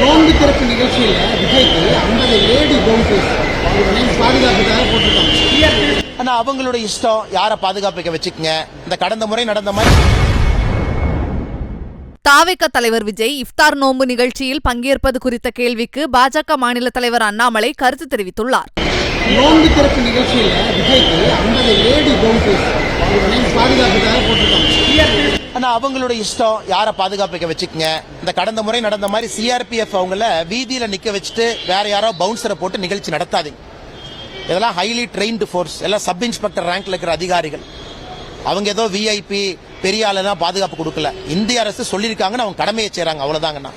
நோன்பு திறப்பு நிகழ்ச்சியில் விஜய்க்கு ஐம்பது லேடி பவுன்சர்ஸ் பாதுகாப்புக்காக போட்டிருக்காங்க ஆனா அவங்களோட இஷ்டம் யாரை பாதுகாப்புக்க வச்சுக்கங்க? இந்த கடந்த முறை நடந்த மாதிரி தாவேக தலைவர் விஜய் இஃப்தார் நோன்பு நிகழ்ச்சியில் பங்கேற்பது குறித்த கேள்விக்கு பாஜக மாநில தலைவர் அண்ணாமலை கருத்து தெரிவித்துள்ளார். நோன்பு திறப்பு நிகழ்ச்சியில் விஜய்க்கு ஐம்பது லேடி பவுன்சர்ஸ் பாதுகாப்புக்காக போட்டிருக்காங்க ஆனால் அவங்களோட இஷ்டம் யாரை பாதுகாப்புக்க வச்சுக்கங்க. இந்த கடந்த முறை நடந்த மாதிரி சிஆர்பிஎஃப் அவங்கள வீதியில் நிற்க வச்சுட்டு வேற யாரோ பவுன்சரை போட்டு நிகழ்ச்சி நடத்தாதீங்க. இதெல்லாம் ஹைலி ட்ரெயின்டு ஃபோர்ஸ் எல்லாம் சப் இன்ஸ்பெக்டர் ரேங்க்ல இருக்கிற அதிகாரிகள். அவங்க ஏதோ விஐபி பெரிய ஆளெல்லாம் பாதுகாப்பு கொடுக்கல. இந்திய அரசு சொல்லியிருக்காங்கன்னு அவங்க கடமையை செய்கிறாங்க அவ்வளோதாங்கண்ணா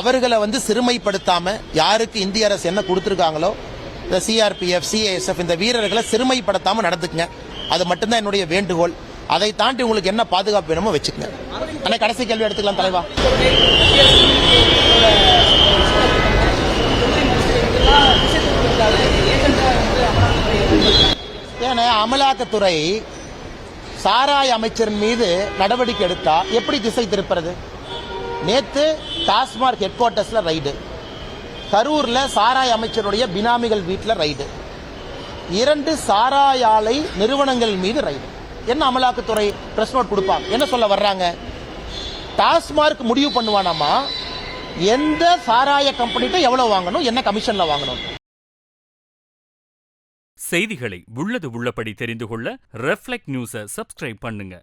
அவர்களை வந்து சிறுமைப்படுத்தாம யாருக்கு இந்திய அரசு என்ன கொடுத்துருக்காங்களோ இந்த சிஆர்பிஎஃப் சிஏஎஸ்எஃப் இந்த வீரர்களை சிறுமைப்படுத்தாமல் நடந்துக்குங்க. அது மட்டும்தான் என்னுடைய வேண்டுகோள். அதை தாண்டி உங்களுக்கு என்ன பாதுகாப்பு வேணுமோ வச்சுக்கங்க. ஆனால் கடைசி கேள்வி எடுத்துக்கலாம் தலைவா. ஏன்னா அமலாக்கத்துறை சாராய அமைச்சரின் மீது நடவடிக்கை எடுத்தா எப்படி திசை திருப்புறது? நேத்து டாஸ்மார்க் ஹெட் குவார்ட்டர்ஸ்ல ரைடு கரூர்ல சாராய அமைச்சருடைய பினாமிகள் வீட்டில் ரைடு இரண்டு சாராய ஆலை நிறுவனங்கள் மீது ரைடு என்ன அமலாக்கத்துறை ப்ரெஸ் நோட் கொடுப்பாங்க? என்ன சொல்ல வர்றாங்க? டாஸ்மார்க் முடிவு பண்ணுவானாமா? எந்த சாராய கம்பெனிட்ட எவ்வளவு வாங்கணும்? என்ன கமிஷன்ல வாங்கணும்? செய்திகளை உள்ளது உள்ளபடி தெரிந்து கொள்ள ரெஃப்ளெக்ட் நியூஸை சப்ஸ்கிரைப் பண்ணுங்க.